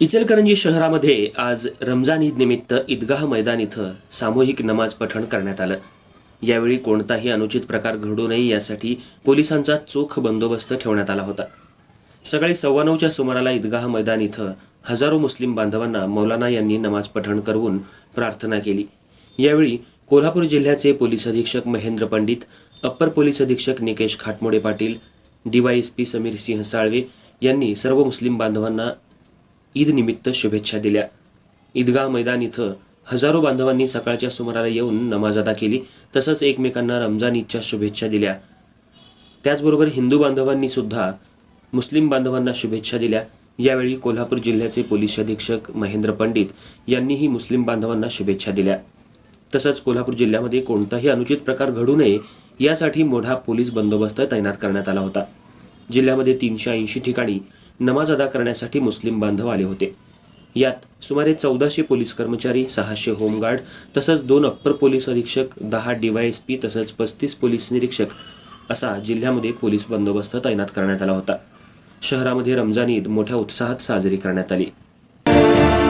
इचलकरंजी शहरामध्ये आज रमजान ईद निमित्त ईदगाह मैदान इथं सामूहिक नमाज पठण करण्यात आलं. यावेळी कोणताही अनुचित प्रकार घडू नये यासाठी पोलिसांचा चोख बंदोबस्त ठेवण्यात आला होता. सकाळी सव्वा नऊच्या सुमाराला ईदगाह मैदान इथं हजारो मुस्लिम बांधवांना मौलाना यांनी नमाज पठण करवून प्रार्थना केली. यावेळी कोल्हापूर जिल्ह्याचे पोलीस अधीक्षक महेंद्र पंडित अप्पर पोलीस अधीक्षक निकेश खाटमोडे पाटील डीवायएसपी समीर सिंह साळवे यांनी सर्व मुस्लिम बांधवांना ईदनिमित्त शुभेच्छा दिल्या. ईदगाह मैदान इथं हजारो बांधवांनी सकाळच्या सुमाराला येऊन नमाज अदा केली तसंच एकमेकांना रमजान ईदच्या शुभेच्छा दिल्या. त्याचबरोबर हिंदू बांधवांनी सुद्धा मुस्लिम बांधवांना शुभेच्छा दिल्या. यावेळी कोल्हापूर जिल्ह्याचे पोलीस अधीक्षक महेंद्र पंडित यांनीही मुस्लिम बांधवांना शुभेच्छा दिल्या. तसंच कोल्हापूर जिल्ह्यामध्ये कोणताही अनुचित प्रकार घडू नये यासाठी मोठा पोलीस बंदोबस्त तैनात करण्यात आला होता. जिल्ह्यामध्ये तीनशे ऐंशी ठिकाणी नमाज अदा करण्यासाठी मुस्लिम बांधव आले होते. यात सुमारे चौदाशे पोलीस कर्मचारी सहाशे होमगार्ड तसंच दोन अप्पर पोलीस अधीक्षक दहा डीवायएसपी तसंच पस्तीस पोलीस निरीक्षक असा जिल्ह्यामध्ये पोलीस बंदोबस्त तैनात करण्यात आला होता. शहरामध्ये रमजान ईद मोठ्या उत्साहात साजरी करण्यात आली.